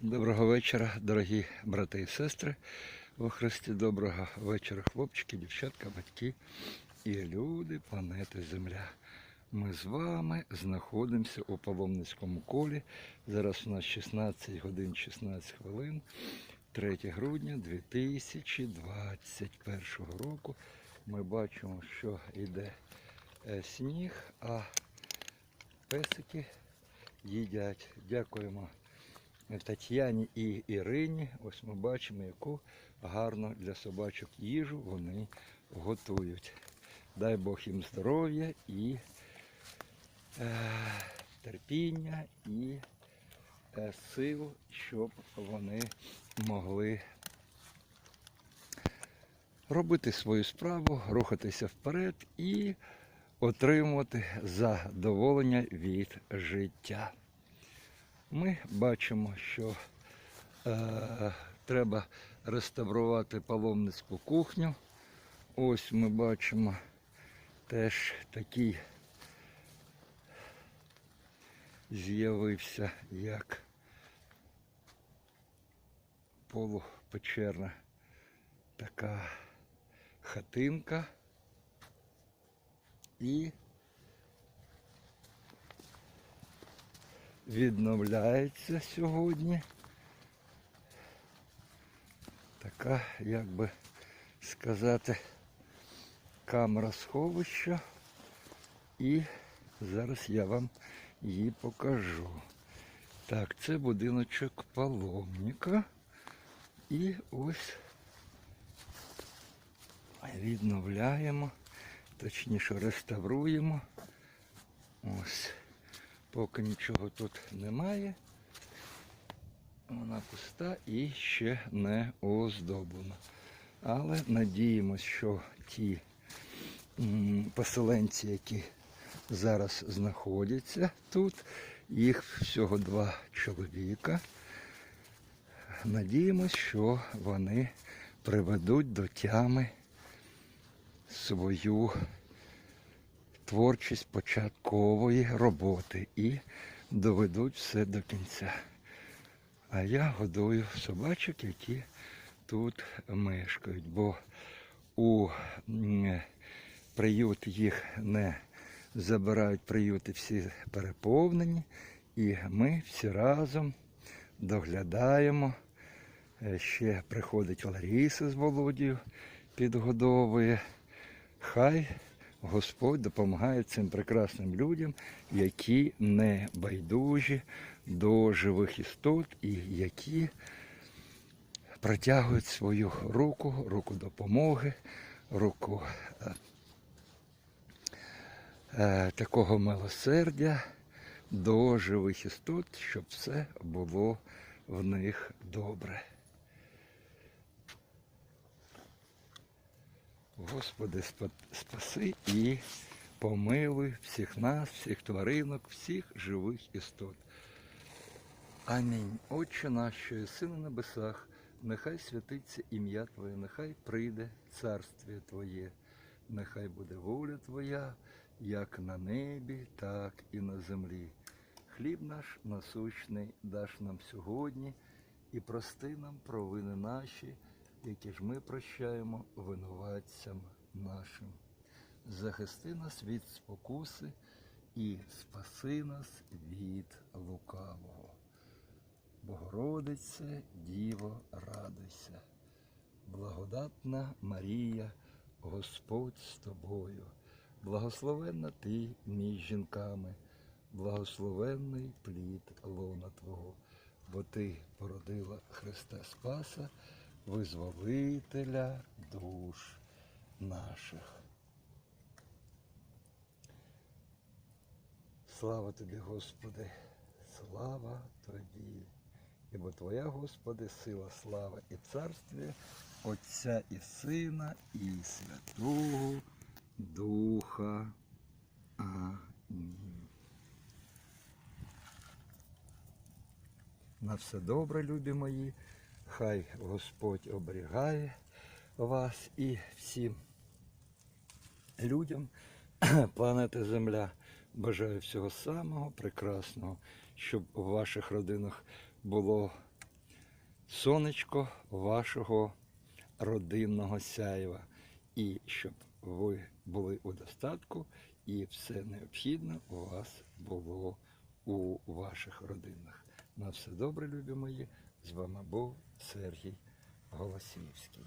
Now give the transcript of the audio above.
Доброго вечора, дорогі брати і сестри. Во Христі доброго вечора, хлопчики, дівчатка, батьки і люди планети Земля. Ми з вами знаходимося у паломницькому колі. Зараз у нас 16 годин 16 хвилин, 3 грудня 2021 року. Ми бачимо, що йде е, сніг, а песики їдять. Дякуємо Тетяні і Ірині. Ось ми бачимо, яку гарну для собачок їжу вони готують. Дай Бог їм здоров'я і е, терпіння і е, сил, щоб вони могли робити свою справу, рухатися вперед і отримувати задоволення від життя. Ми бачимо, що е, треба реставрувати паломницьку кухню. Ось ми бачимо теж такий з'явився як полупечерна така хатинка. І відновляється сьогодні. Така, як би сказати, камера сховища. І зараз я вам її покажу. Так, це будиночок паломника. І ось відновляємо, точніше реставруємо. Ось. Поки нічого тут немає. Вона пуста і ще не оздоблена. Але надіємось, що ті поселенці, які зараз знаходяться тут, їх всього два чоловіка. Надіємось, що вони приведуть до тями свою творчість початкової роботи і доведуть все до кінця. А я годую собачок, які тут мешкають, бо у приют їх не забирають приюти всі переповнені, і ми всі разом доглядаємо. Е, Ще приходить Лариса з Володією, підгодовує. Хай Господь допомагає цим прекрасним людям, які не байдужі до живих істот і які протягують свою руку, руку допомоги, руку е, е, такого милосердя до живих істот, щоб все було в них добре. Господи, спаси і помилуй всіх нас, всіх тваринок, всіх живих істот. Амінь. Отче наш, що єси небесах, нехай святиться ім'я Твоє, нехай прийде царствіє Твоє, нехай буде воля Твоя, як на небі, так і на землі. Хліб наш насущний даш нам сьогодні і прости нам провини наші, які ж ми прощаємо винуватцям нашим. Захисти нас від спокуси і спаси нас від лукавого. Богородице, Діво, радуйся, благодатна Марія, Господь з тобою, благословенна ти між жінками, благословенний плід лона Твого, бо ти породила Христа Спаса, визволителя душ наших. Слава тобі, Господи, слава тобі. Ібо Твоя, Господи, сила, слава і царстві Отця і Сина, і Святого Духа. Амінь. На все добре, любі мої. Хай Господь оберігає вас і всім людям планети Земля. Бажаю всього самого прекрасного, щоб у ваших родинах було сонечко вашого родинного сяйва. І щоб ви були у достатку і все необхідне у вас було у ваших родинах. На все добре, любі мої. З вами був Сергій Голосіївський.